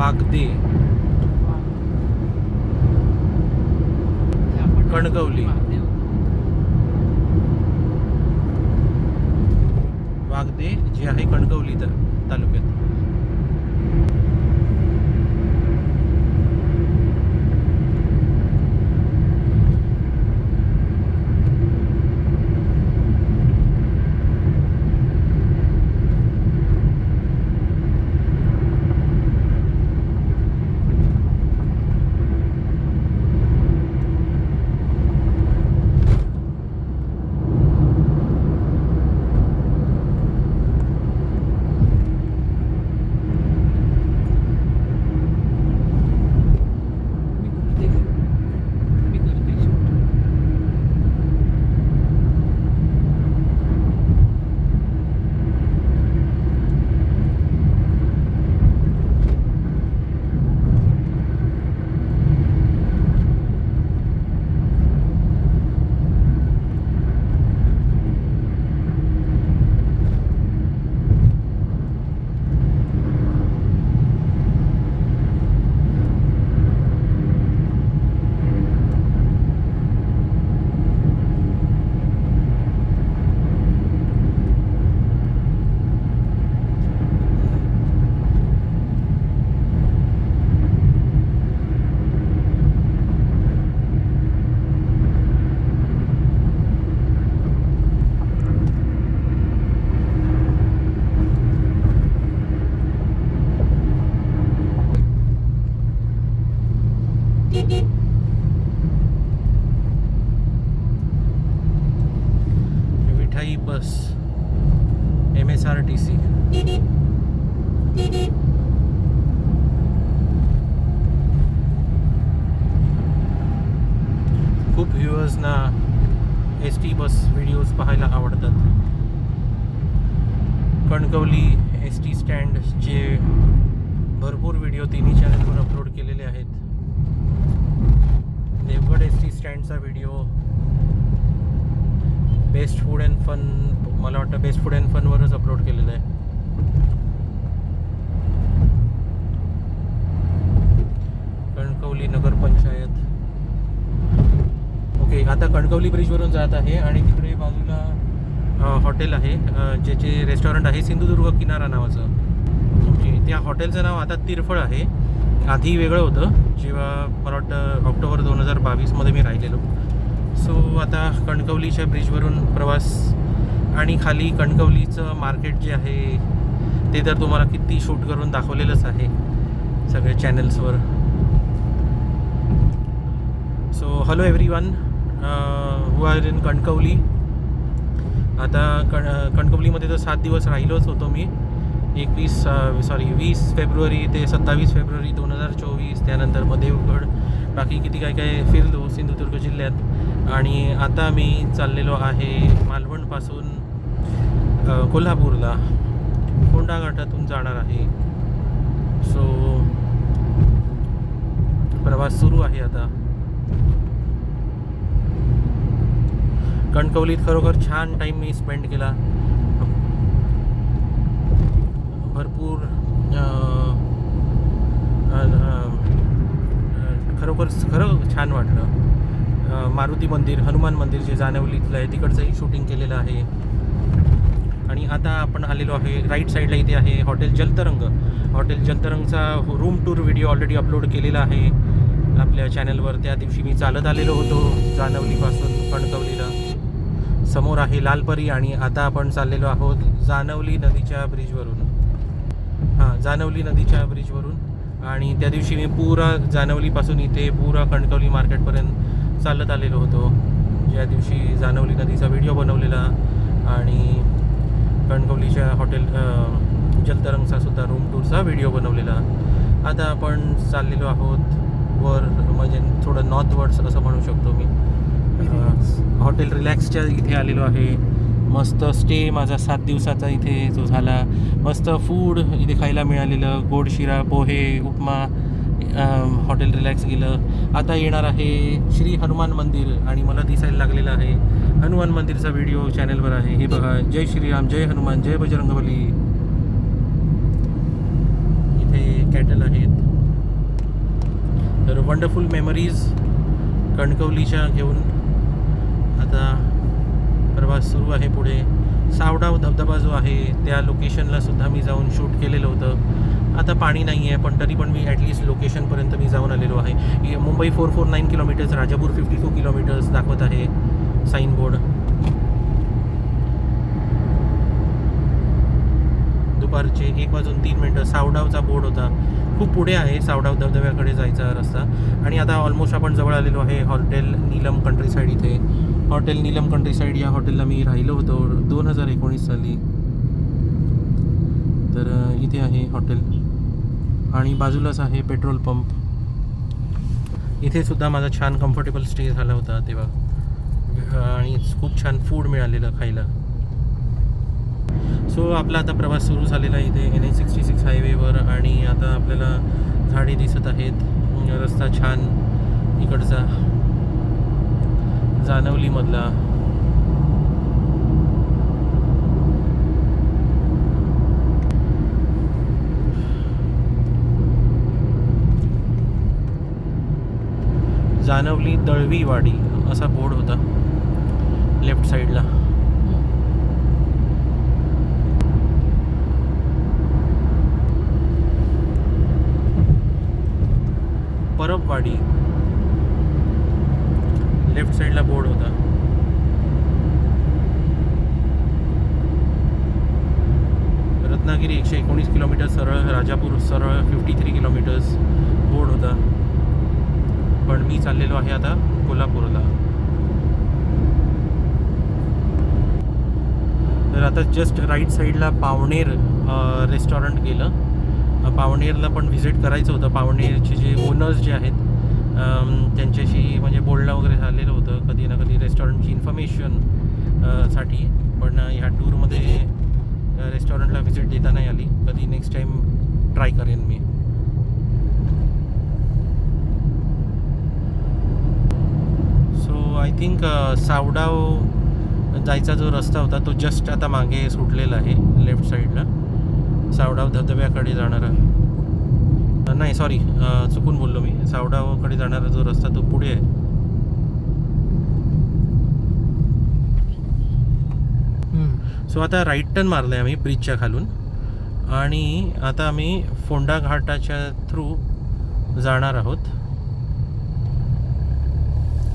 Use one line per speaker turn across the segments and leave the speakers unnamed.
वागदे कणकवली. वागदे जे आहे कणकवली तर तालुक्यात bus M S R T C खूप व्ह्युअर्सना एस टी बस व्हिडिओज पाहायला आवडतात. कणकवली एस टी स्टँडचे भरपूर व्हिडिओ तिन्ही चॅनलवर अपलोड केलेले आहेत. Devgad S T स्टँडचा video best food and fun मला वाटतं बेस्ट फूड अँड फनवरच अपलोड केलेलं आहे. कणकवली नगरपंचायत. ओके आता कणकवली ब्रिजवरून जात आहे आणि तिकडे बाजूला हॉटेल आहे जे ज्याचे रेस्टॉरंट आहे सिंधुदुर्ग किनारा नावाचं. ओके त्या हॉटेलचं नाव आता तिरफळ आहे. आधी वेगळं होतं. जेव्हा मला वाटतं ऑक्टोबर दोन हजार बावीसमध्ये मी राहिलेलो. सो आता कणकवलीच्या ब्रिजवरून प्रवास आणि खाली कणकवलीचं मार्केट जे आहे ते तर तुम्हाला किती शूट करून दाखवलेलंच आहे सगळ्या चॅनल्सवर so hello everyone who are in Kankavli? आता कण uh, कणकवलीमध्ये तर सात दिवस राहिलोच होतो मी. एकवीस uh, सॉरी वीस फेब्रुवारी ते सत्तावीस फेब्रुवारी दोन हजार चोवीस त्यानंतर मग देवगड बाकी किती काय काय फिरलो सिंधुदुर्ग जिल्ह्यात. आणि आता मी चाललेलो आहे मालवणपासून कोल्हापूरला. कोंडा घाटातून जाणार आहे. सो प्रवास सुरू आहे आता. कणकवलीत खरोखर छान टाईम मी स्पेंड केला. भरपूर खरोखर खरं छान वाटलं. मारुती मंदिर हनुमान मंदिर जे जानवलीतलं आहे तिकडचंही शूटिंग केलेलं आहे. आणि आता आपण आलेलो आहे राईट साईडला इथे आहे hotel Jaltarang. Hotel जलतरंगचा room tour video already upload केलेला आहे. आपल्या चॅनलवर त्या दिवशी मी चालत आलेलो होतो जानवलीपासून कणकवलीला. समोर आहे लालपरी आणि आता आपण चाललेलो आहोत जानवली नदीच्या ब्रिजवरून हां जानवली नदीच्या ब्रिजवरून आणि त्या दिवशी मी पुरा जानवलीपासून इथे पुरा कणकवली मार्केटपर्यंत चालत आलेलो होतो. ज्या दिवशी जानवली नदीचा व्हिडिओ बनवलेला आणि कणकवलीच्या हॉटेल जलतरंगचा सुद्धा रूम टूरचा व्हिडिओ बनवलेला. आता आपण चाललेलो आहोत वर म्हणजे थोडं नॉर्थ वर्ड्स असं म्हणू शकतो मी. हॉटेल रिलॅक्सच्या इथे आलेलो आहे. मस्त स्टे माझा सात दिवसाचा इथे जो झाला. मस्त फूड इथे खायला मिळालेलं. गोड शिरा पोहे उपमा हॉटेल रिलॅक्स गेलं आता येणार आहे श्री हनुमान मंदिर आणि मला दिसायला लागलेलं आहे. हनुमान मंदिरचा व्हिडिओ चॅनलवर आहे. हे बघा. जय श्रीराम जय हनुमान जय बजरंगबली. इथे कॅटल आहेत. तर वंडरफुल मेमरीज कणकवलीच्या घेऊन आता प्रवास सुरू आहे पुढे. सावडाव धबधबा जो आहे त्या लोकेशनला सुद्धा मी जाऊन शूट केलेलं होतं. आता पाणी नाही आहे पण तरी पण मी ॲटलिस्ट लोकेशनपर्यंत मी जाऊन आलेलो आहे. हे Mumbai four four nine kilometres Rajapur fifty two kilometres दाखवत आहे साईन बोर्ड दुपारचे एक वाजून तीन मिनटं सावडावचा बोर्ड होता. खूप पुढे आहे सावडाव धबधब्याकडे जायचा रस्ता. आणि आता ऑलमोस्ट आपण जवळ आलेलो आहे हॉटेल नीलम कंट्री साईड इथे. हॉटेल नीलम कंट्री साईड या हॉटेलला मी राहिलो होतो दोन हजार एकोणीस साली. तर इथे आहे हॉटेल. आणि बाजूलाच आहे पेट्रोल पंप. इथे सुद्धा माझा छान कम्फर्टेबल स्टे झाला होता तेव्हा. आणि खूप छान फूड मिळालेलं खायला. सो आपला आता प्रवास सुरू झालेला आहे इथे एन एच सिक्स्टी सिक्स हायवेवर आणि आता आपल्याला झाडे दिसत आहेत. रस्ता छान इकडचा. जानवलीमधला जानवली दळवीवाडी असा बोर्ड होता. लेफ्ट साईडला. परबवाडी. लेफ्ट साईडला बोर्ड होता. रत्नागिरी एकशे एकोणीस किलोमीटर सरळ राजापूर सरळ फिफ्टी थ्री किलोमीटर्स बोर्ड होता. पण मी चाललेलो आहे आता कोल्हापूरला. तर आता जस्ट राईट साईडला पावणेर रेस्टॉरंट गेलं. पावणेरला पण व्हिजिट करायचं होतं. पावणेरचे जे ओनर्स जे आहेत त्यांच्याशी म्हणजे बोलणं वगैरे झालेलं होतं. कधी ना कधी रेस्टॉरंटची इन्फॉर्मेशनसाठी. पण ह्या टूरमध्ये रेस्टॉरंटला व्हिजिट देता नाही आली. कधी नेक्स्ट टाईम ट्राय करेन मी सो आय थिंक सावडाव जायचा जो रस्ता होता तो जस्ट आता मागे सुटलेला आहे लेफ्ट साईडला सावडाव धबधब्याकडे जाणारा. नाही सॉरी चुकून बोललो मी. सावडावकडे जाणारा जो रस्ता तो पुढे आहे. सो आता राईट टर्न मारलं आहे आम्ही ब्रिजच्या खालून. आणि आता आम्ही फोंडा घाटाच्या थ्रू जाणार आहोत.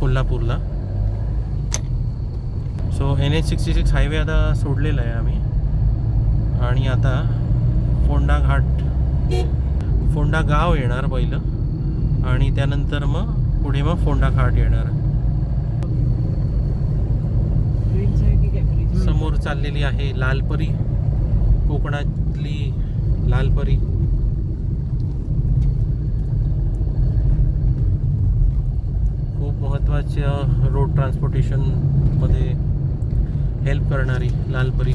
कोल्हापूरला. So N H sixty six highway आता सोडलेला आहे आम्ही. आणि आता फोंडा घाट फोंडा गाव येणार पहिलं. आणि त्यानंतर मग पुढे मग फोंडा घाट येणार. समोर चाललेली आहे लालपरी कोकणातली लालपरी खूप महत्त्वाच्या रोड ट्रान्सपोर्टेशनमध्ये हेल्प करणारी लालपरी.